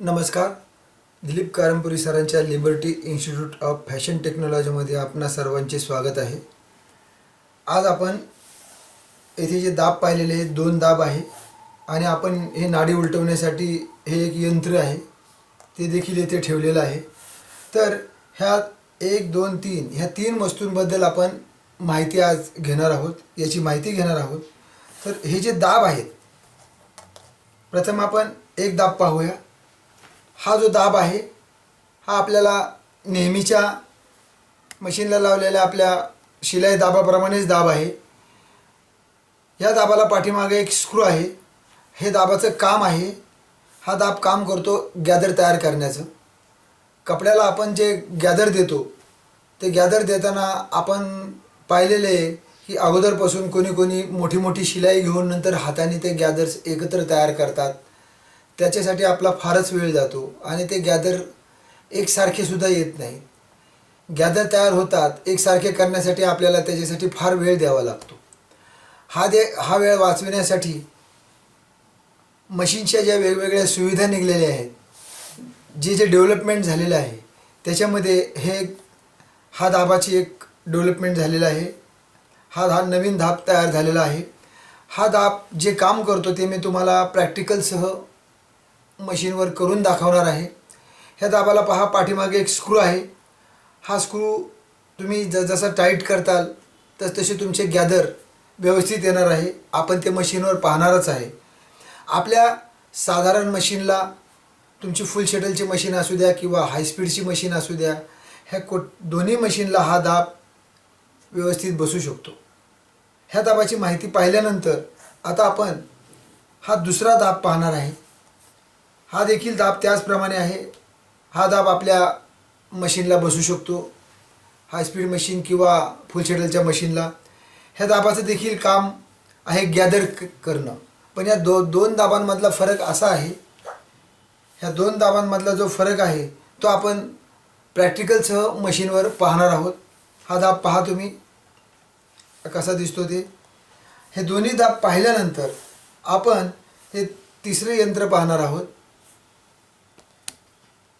नमस्कार. दिलीप कारंपुरी सरांच्या liberty institute of fashion टेक्नॉलॉजीमध्ये आपणा सर्वांचे स्वागत आहे. आज आपण येथे जे दाब पाहिलेले आहेत दोन दाब आहे आणि आपण हे नाडी उलटवण्यासाठी हे एक यंत्र आहे. ते देखील येथे ठेवलेलं आहे. तर ह्या एक दोन तीन ह्या तीन वस्तूंबद्दल आपण माहिती आज घेणार आहोत. याची माहिती घेणार आहोत. तर हे जे दाब आहेत प्रथम आपण एक दाब पाहूया. हा जो दाब आहे हा आपल्याला नेहमीच्या मशीनला लावलेल्या आपल्या शिलाई दाबाप्रमाणेच दाब आहे. या दाबाला पाठीमागे एक स्क्रू आहे. हे दाबाचं काम आहे. हा दाब काम करतो गॅदर तयार करण्याचं. कपड्याला आपण जे गॅदर देतो ते गॅदर देताना आपण पाहिलेले आहे की अगोदरपासून कोणी कोणी मोठी मोठी शिलाई घेऊन नंतर हाताने ते गॅदर्स एकत्र तयार करतात. त्याच्यासाठी आपला फारच वेळ जातो आणि ते गॅदर एकसारखे सुद्धा येत नाही. गॅदर तयार होतात एकसारखे करण्यासाठी आपल्याला त्याच्यासाठी फार वेळ द्यावा लागतो. हा दे हा वेळ वाचविण्यासाठी मशीनच्या ज्या वेगवेगळ्या सुविधा निघलेल्या आहेत जे जे डेव्हलपमेंट झालेलं आहे त्याच्यामध्ये हे हा दाबाची एक डेव्हलपमेंट झालेला आहे. हा हा नवीन धाप तयार झालेला आहे. हा दाब जे काम करतो ते मी तुम्हाला प्रॅक्टिकलसह मशीनवर करून दाखवणार आहे. ह्या दाबाला पहा पाठीमागे एक स्क्रू आहे. हा स्क्रू तुम्ही ज जसा टाईट करताल तस तसे तुमचे गॅदर व्यवस्थित येणार आहे. आपण ते मशीनवर पाहणारच आहे. आपल्या साधारण मशीनला तुमची फुल शटलची मशीन असू द्या किंवा हायस्पीडची मशीन असू द्या ह्या को दोन्ही मशीनला हा दाब व्यवस्थित बसू शकतो. ह्या दाबाची माहिती पाहिल्यानंतर आता आपण हा दुसरा दाब पाहणार आहे. हा देखील दाब त्याचप्रमाणे आहे. हा दाब आपल्या मशीनला बसू शकतो. हाय स्पीड मशीन किंवा फुल शेडलच्या मशीनला ह्या दाबाचं देखील काम आहे गॅदर क करणं. पण या दो दोन दाबांमधला फरक असा आहे. ह्या दोन दाबांमधला जो फरक आहे तो आपण प्रॅक्टिकलसह मशीनवर पाहणार आहोत. हा दाब पहा तुम्ही. कसा दिसतो ते. हे दोन्ही दाब पाहिल्यानंतर आपण हे तिसरे यंत्र पाहणार आहोत.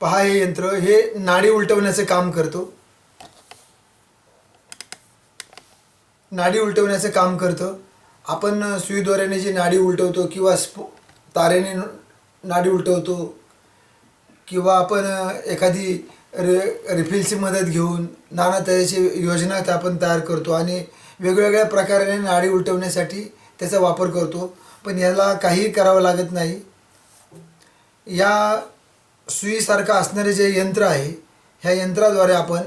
पहा हे यंत्र हे नाडी उलटवण्याचं काम करतो. नाडी उलटवण्याचं काम करतं. आपण सुईद्वाऱ्याने जी नाडी उलटवतो किंवा स्पो तारेने नाडी उलटवतो किंवा आपण एखादी रे रिफिलची मदत घेऊन नाना तऱ्हेची योजना त्या आपण तयार करतो आणि वेगवेगळ्या प्रकाराने नाडी उलटवण्यासाठी त्याचा वापर करतो. पण याला काहीही करावं लागत नाही. या सुईसारखं असणारे जे यंत्र आहे ह्या यंत्राद्वारे आपण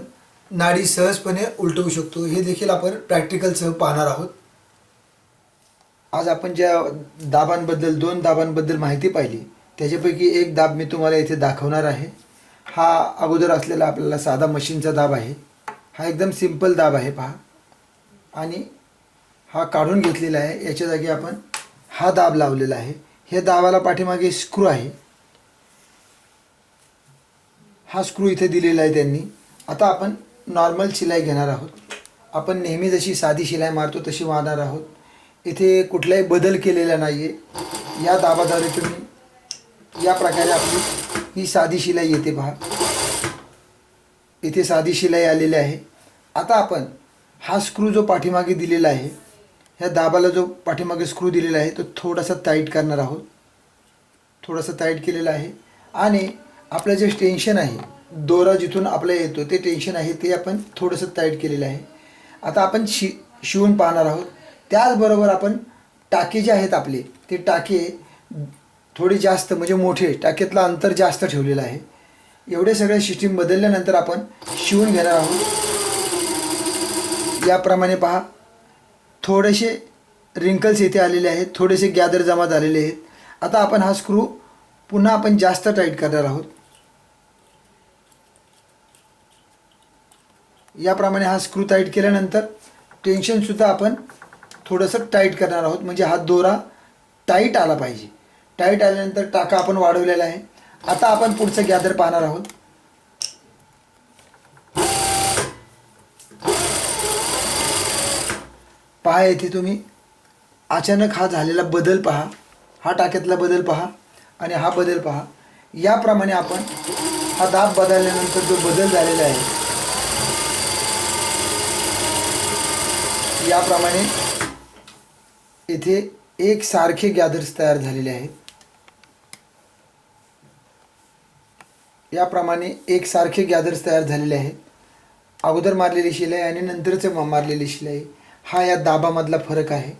नाडी सहजपणे उलटवू शकतो. हे देखील आपण प्रॅक्टिकलसह पाहणार आहोत. आज आपण ज्या दाबांबद्दल दोन दाबांबद्दल माहिती पाहिली त्याच्यापैकी एक दाब मी तुम्हाला इथे दाखवणार आहे. हा अगोदर असलेला आपल्याला साधा मशीनचा दाब आहे. हा एकदम सिंपल दाब आहे पहा. आणि हा काढून घेतलेला आहे. याच्या जागी आपण हा दाब लावलेला आहे. हे दाबाला पाठीमागे स्क्रू आहे. हा स्क्रू इथे दिलेला आहे त्यांनी. आता आपण नॉर्मल शिलाई घेणार आहोत. आपण नेहमी जशी साधी शिलाई मारतो तशी वाहणार आहोत. इथे कुठलाही बदल केलेला नाही आहे या दाबाद्वारे तुम्ही या प्रकारे आपली ही साधी शिलाई येते पहा. इथे साधी शिलाई आलेली आहे. आता आपण हा स्क्रू जो पाठीमागे दिलेला आहे ह्या दाबाला जो पाठीमागे स्क्रू दिलेला आहे तो थोडासा टाईट करणार आहोत. थोडासा टाईट केलेला आहे. आणि आपलं जे टेन्शन आहे दोरा जिथून आपला येतो ते टेन्शन आहे ते आपण थोडंसं टाईट केलेलं आहे. आता आपण शि शिवून पाहणार आहोत. त्याचबरोबर आपण टाके जे आहेत आपले ते टाके थोडे जास्त म्हणजे मोठे टाक्यातलं अंतर जास्त ठेवलेलं आहे. एवढे सगळे सिस्टीम बदलल्यानंतर आपण शिवून घेणार आहोत. याप्रमाणे पहा थोडेसे रिंकल्स येथे आलेले आहेत थोडेसे गॅदर जमा झालेले आहेत. आता आपण हा स्क्रू पुन्हा आपण जास्त टाईट करणार आहोत. याप्रमाणे हा स्क्रू टाईट केल्यानंतर टेन्शनसुद्धा आपण थोडंसं टाईट करणार आहोत. म्हणजे हा दोरा टाईट आला पाहिजे. टाईट आल्यानंतर टाका आपण वाढवलेला आहे. आता आपण पुढचं गॅदर पाहणार आहोत. पहा येथे तुम्ही. अचानक हा झालेला बदल पहा. हा टाक्यातला बदल पहा आणि हा बदल पहा. याप्रमाणे आपण हा दाब बदलल्यानंतर जो बदल झालेला आहे याप्रमाणे येथे एक सारखे गॅदर्स तयार झालेले आहेत. याप्रमाणे एक सारखे गॅदर्स तयार झालेले आहेत. अगोदर मारलेली शिलाई आणि नंतरचं मारलेली शिलाई. हा या दाबामधला फरक आहे.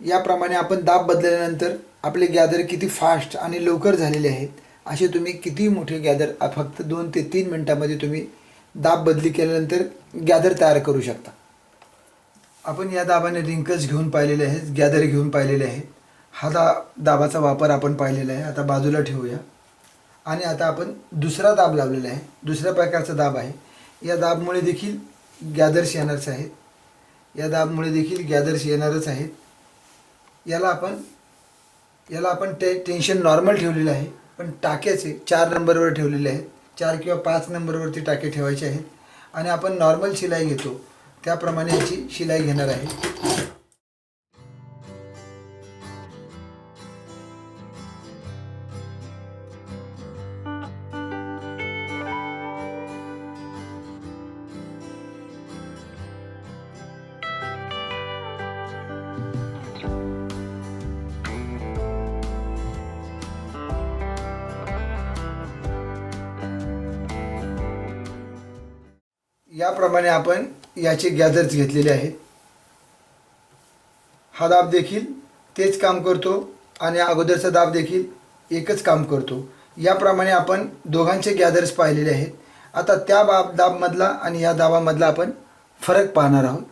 याप्रमाणे आपण दाब बदलल्यानंतर आपले गॅदर किती फास्ट आणि लवकर झालेले आहेत असे तुम्ही किती मोठे गॅदर फक्त दोन ते तीन मिनटामध्ये तुम्ही दाब बदली केल्यानंतर गॅदर तयार करू शकता. आपण या दाबाने रिंकल्स घेऊन पाहिलेले आहेत गॅदर घेऊन पाहिलेले आहेत. हा दा दाबाचा वापर आपण पाहिलेला आहे. आता बाजूला ठेवूया. आणि आता आपण दुसरा दाब लावलेला आहे. दुसऱ्या प्रकारचा दाब आहे. या दाबमुळे देखील गॅदर्स येणारच आहेत. या दाबमुळे देखील गॅदर्स येणारच आहेत. याला आपण याला आपण टे टेन्शन नॉर्मल ठेवलेलं आहे. पण टाक्याचे चार नंबरवर ठेवलेले आहेत. चार किंवा पाच नंबरवरती टाके ठेवायचे आहेत. आणि आपण नॉर्मल शिलाई घेतो. त्याप्रमाणे याची शिलाई घेणार आहे. याप्रमाणे आपण याचे गॅदर्स घेतलेले आहेत. हा दाब देखील तेच काम करतो आणि अगोदरचा दाब देखील एकच काम करतो. याप्रमाणे आपण दोघांचे गॅदर्स पाहिलेले आहेत. आता त्या बाब दाबमधला आणि या दाबामधला आपण फरक पाहणार आहोत.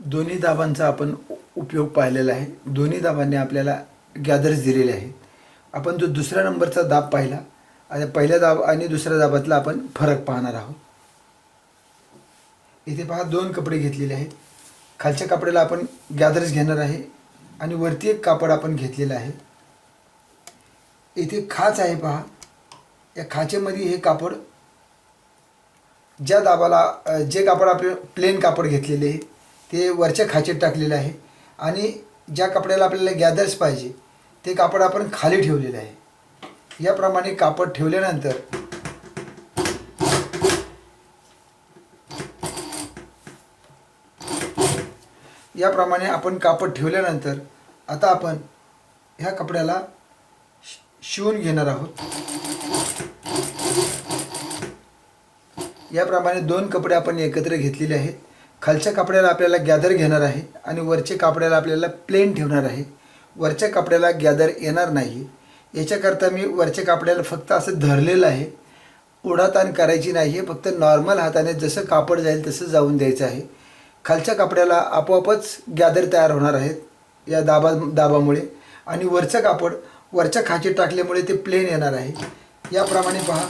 दोन्ही दाबांचा आपण उपयोग पाहिलेला आहे. दोन्ही दाबांनी आपल्याला गॅदर्स दिलेले आहेत. आपण जो दुसऱ्या नंबरचा दाब पाहिला आणि पहिल्या दाब आणि दुसऱ्या दाबातला आपण फरक पाहणार आहोत. इथे पहा दोन कपडे घेतलेले आहेत. खालच्या कपड्याला आपण गॅदर्स घेणार आहे आणि वरती एक कापड आपण घेतलेलं आहे. इथे खाच आहे पहा. या खाचेमध्ये हे कापड ज्या दाबाला जे कापड आपले प्लेन कापड घेतलेले आहे ते वरच्या खाचेत टाकलेलं आहे. आणि ज्या कपड्याला आपल्याला गॅदर्स पाहिजे ते कापड आपण खाली ठेवलेलं आहे. याप्रमाणे कापड ठेवल्यानंतर याप्रमाणे आपण कापड ठेवल्यानंतर आता आपण ह्या कपड्याला शिवून घेणार आहोत. याप्रमाणे दोन कपडे आपण एकत्र घेतलेले आहेत. खालच्या कपड्याला आपल्याला गॅदर घेणार आहे आणि वरच्या कपड्याला आपल्याला प्लेन ठेवणार आहे. वरच्या कपड्याला गॅदर येणार नाही. याच्याकरता मी वरच्या कपड्याला फक्त असं धरलेलं आहे. ओढाताण करायची नाही आहे फक्त नॉर्मल हाताने जसं कापड जाईल तसं जाऊन द्यायचं आहे. खालच्या कापड्याला आपोआपच गॅदर तयार होणार आहेत या दाबा दाबामुळे. आणि वरचं कापड वरच्या खाची टाकल्यामुळे ते प्लेन येणार आहे. याप्रमाणे पहा.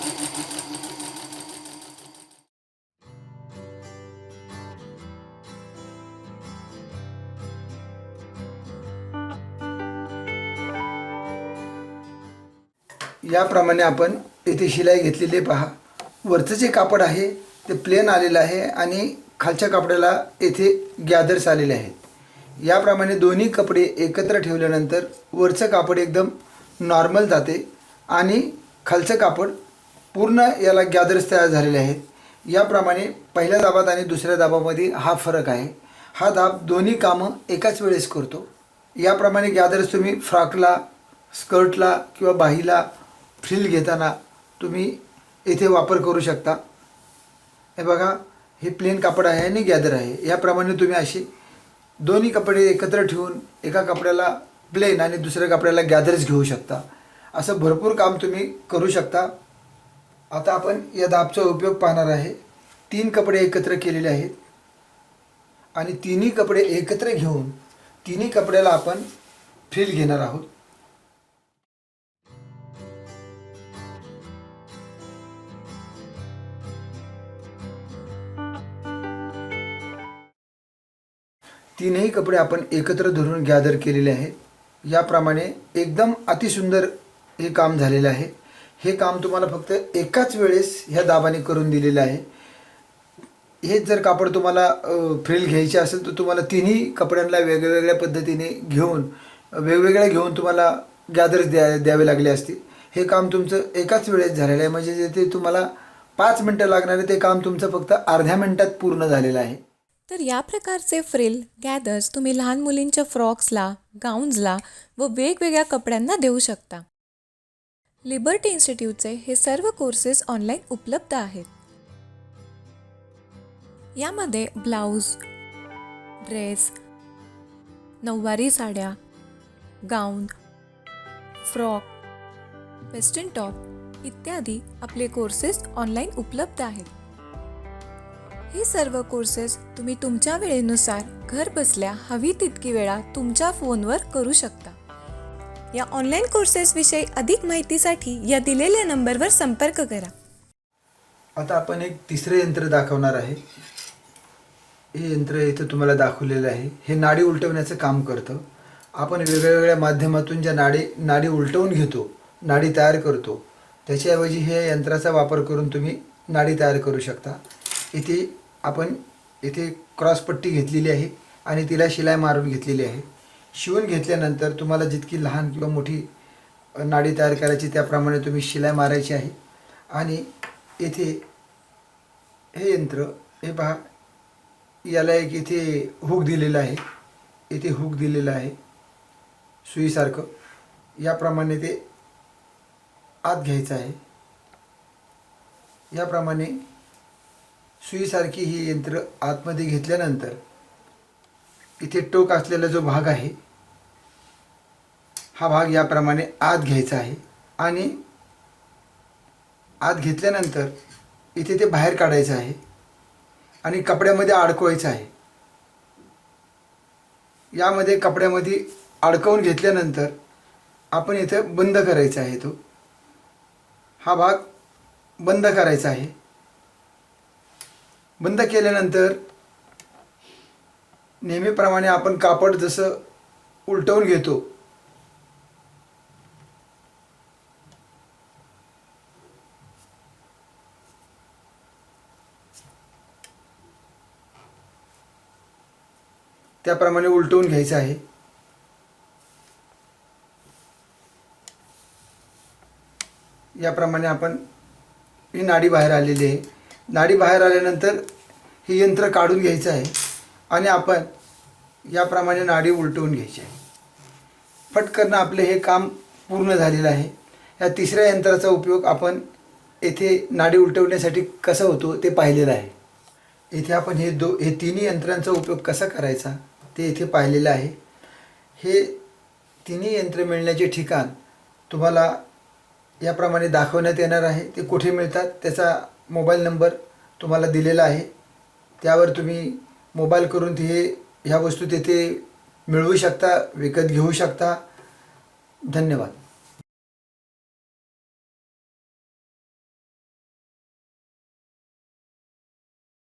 याप्रमाणे आपण येथे शिलाई घेतलेली पहा. वरचं जे कापड आहे ते प्लेन आलेलं आहे आणि खालच्या कापडाला येथे गॅदर्स आलेले आहेत. याप्रमाणे दोन्ही कपडे एकत्र ठेवल्यानंतर वरचं कापड एकदम नॉर्मल जाते आणि खालचं कापड पूर्ण याला गॅदर्स तयार झालेले आहेत. याप्रमाणे पहिल्या दाबात आणि दुसऱ्या दाबामध्ये हा फरक आहे. हा दाब दोन्ही कामं एकाच वेळेस करतो. याप्रमाणे गॅदर्स तुम्ही फ्रॉकला स्कर्टला किंवा बाहीला फ्रिल घेताना तुम्ही येथे वापर करू शकता. हे बघा हे प्लेन कापड आहे आणि गॅदर आहे. याप्रमाणे तुम्ही असे दोन्ही कपडे एकत्र ठेवून एका कपड्याला प्लेन आणि दुसऱ्या कपड्याला गॅदर्स घेऊ शकता. असं भरपूर काम तुम्ही करू शकता. आता आपण या दाबचा उपयोग पाहणार आहे. तीन कपडे एकत्र केलेले आहेत. आणि तिन्ही कपडे एकत्र घेऊन तिन्ही कपड्याला आपण फ्रिल घेणार आहोत. तीनही कपडे आपण एकत्र धरून गॅदर केलेले आहेत. याप्रमाणे एकदम अतिसुंदर हे काम झालेलं आहे. हे काम तुम्हाला फक्त एकाच वेळेस ह्या दाबाने करून दिलेलं आहे. हेच जर कापड तुम्हाला फ्रिल घ्यायचे असेल तर तुम्हाला तिन्ही कपड्यांना वेगवेगळ्या पद्धतीने घेऊन वेगवेगळ्या घेऊन तुम्हाला गॅदर्स द्या द्यावे लागले असते हे काम तुमचं एकाच वेळेस झालेलं आहे. म्हणजे जे ते तुम्हाला पाच मिनटं लागणारे ते काम तुमचं फक्त अर्ध्या मिनटात पूर्ण झालेलं आहे. तर या प्रकारचे फ्रिल गॅदर्स तुम्ही लहान मुलींच्या फ्रॉक्सला गाऊन्सला व वेगवेगळ्या कपड्यांना देऊ शकता. लिबर्टी इन्स्टिट्यूटचे हे सर्व कोर्सेस ऑनलाईन उपलब्ध आहेत. यामध्ये ब्लाऊज ड्रेस नऊवारी साड्या गाऊन फ्रॉक वेस्टर्न टॉप इत्यादी आपले कोर्सेस ऑनलाईन उपलब्ध आहेत. हे सर्व कोर्सेस तुम्ही तुमच्या वेळेनुसार घर बसल्या हवी तितकी वेळा तुमच्या फोनवर करू शकता. या ऑनलाईन कोर्सेसविषयी अधिक माहितीसाठी या दिलेल्या नंबरवर संपर्क करा. आता आपण एक तिसरं यंत्र दाखवणार आहे. हे यंत्र इथं तुम्हाला दाखवलेलं आहे. हे नाडी उलटवण्याचं काम करतं. आपण वेगवेगळ्या माध्यमातून ज्या नाडी नाडी उलटवून घेतो नाडी तयार करतो त्याच्याऐवजी हे यंत्राचा वापर करून तुम्ही नाडी तयार करू शकता. इथे आपण इथे क्रॉसपट्टी घेतलेली आहे आणि तिला शिलाई मारून घेतलेली आहे. शिवून घेतल्यानंतर तुम्हाला जितकी लहान किंवा मोठी नाडी तयार करायची त्याप्रमाणे तुम्ही शिलाई मारायची आहे. आणि येथे हे यंत्र हे पहा याला एक इथे हुक दिलेलं आहे. इथे हुक दिलेलं आहे. सुईसारखं. याप्रमाणे ते आत घ्यायचं आहे. याप्रमाणे सुईसारखी ही यंत्र आतमध्ये घेतल्यानंतर इथे टोक असलेला जो भाग आहे हा भाग याप्रमाणे आत घ्यायचा आहे आणि आत घेतल्यानंतर इथे ते बाहेर काढायचं आहे आणि कपड्यामध्ये अडकवायचं आहे. यामध्ये कपड्यामध्ये अडकवून घेतल्यानंतर आपण इथं बंद करायचा आहे तो. हा भाग बंद करायचा आहे. बंद केल्यानंतर नेहमीप्रमाणे आपण कापड जसं उलटवून घेतो त्याप्रमाणे उलटवून घ्यायचं आहे. याप्रमाणे आपण ही नाडी बाहेर आलेली आहे. नाडी बाहेर आल्यानंतर हे यंत्र काढून घ्यायचं आहे आणि आपण याप्रमाणे नाडी उलटवून घ्यायची आहे. पटकन आपले हे काम पूर्ण झालेलं आहे. या तिसऱ्या यंत्राचा उपयोग आपण येथे नाडी उलटवण्यासाठी कसा होतो ते पाहिलेलं आहे. इथे आपण हे दो हे तिन्ही यंत्रांचा उपयोग कसा करायचा ते इथे पाहिलेलं आहे. हे तिन्ही यंत्र मिळण्याचे ठिकाण तुम्हाला याप्रमाणे दाखवण्यात येणार आहे. ते कुठे मिळतात त्याचा मोबाईल नंबर तुम्हाला दिलेला आहे. त्यावर तुम्ही मोबाईल करून ते ह्या वस्तू तेथे मिळवू शकता विकत घेऊ शकता. धन्यवाद.